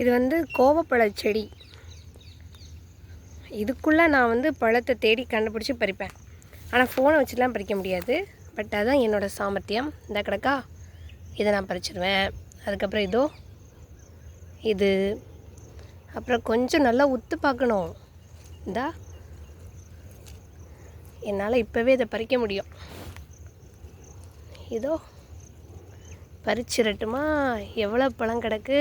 இது வந்து கோவப்பழ செடி. இதுக்குள்ளே நான் வந்து பழத்தை தேடி கண்டுபிடிச்சி பறிப்பேன். ஆனால் ஃபோனை வச்சுலாம் பறிக்க முடியாது. பட் அதுதான் என்னோடய சாமர்த்தியம். இந்த கிடக்கா இதை நான் பறிச்சிடுவேன் அதுக்கப்புறம் இதோ இது. அப்புறம் கொஞ்சம் நல்லா உத்து பார்க்கணும். இந்தா. என்னால் இப்போவே இதை பறிக்க முடியும். இதோ பறிச்சிடட்டுமா எவ்வளோ பழம் கிடக்கு?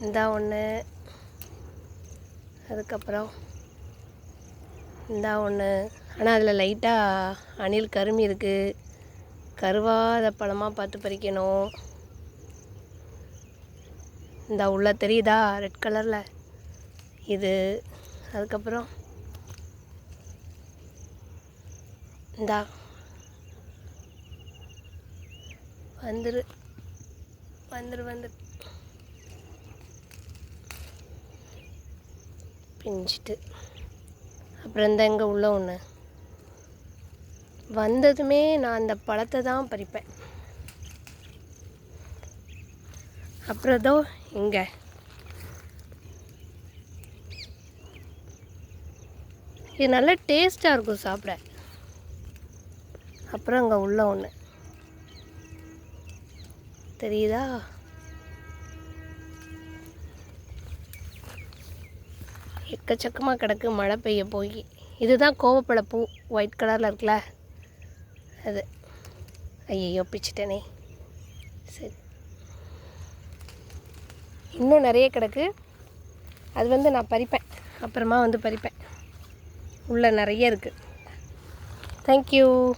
இந்தா ஒன்று அதுக்கப்புறம் இந்தா ஒன்று ஆனால் அதில் லைட்டாக அணில் கருமி இருக்குது கருவாத பழமாக பார்த்து பறிக்கணும். இந்த உள்ள தெரியுதா? ரெட் கலரில் இது. அதுக்கப்புறம் இந்தா. வந்துரு. வந்துரு வந்துரு. பிஞ்சிட்டு. அப்புறம் இந்த இங்கே உள்ள ஒன்று வந்ததுமே நான் அந்த பழத்தை தான் பறிப்பேன். அப்புறம் தான் இங்கே. இது நல்லா டேஸ்ட்டாக இருக்கும் சாப்பிட. அப்புறம் அங்கே உள்ள ஒன்று தெரியுதா? எக்கச்சக்கமாக கிடக்கு மழை பெய்ய போய். இதுதான் கோவப்பழ பூ ஒயிட் கலரில் இருக்குல்ல? அது. ஐயையோ பிச்சிட்டேனே. சரி. இன்னும் நிறைய கிடக்கு. அது வந்து நான் பறிப்பேன். அப்புறமா வந்து பறிப்பேன். உள்ளே நிறைய இருக்குது தேங்க்யூ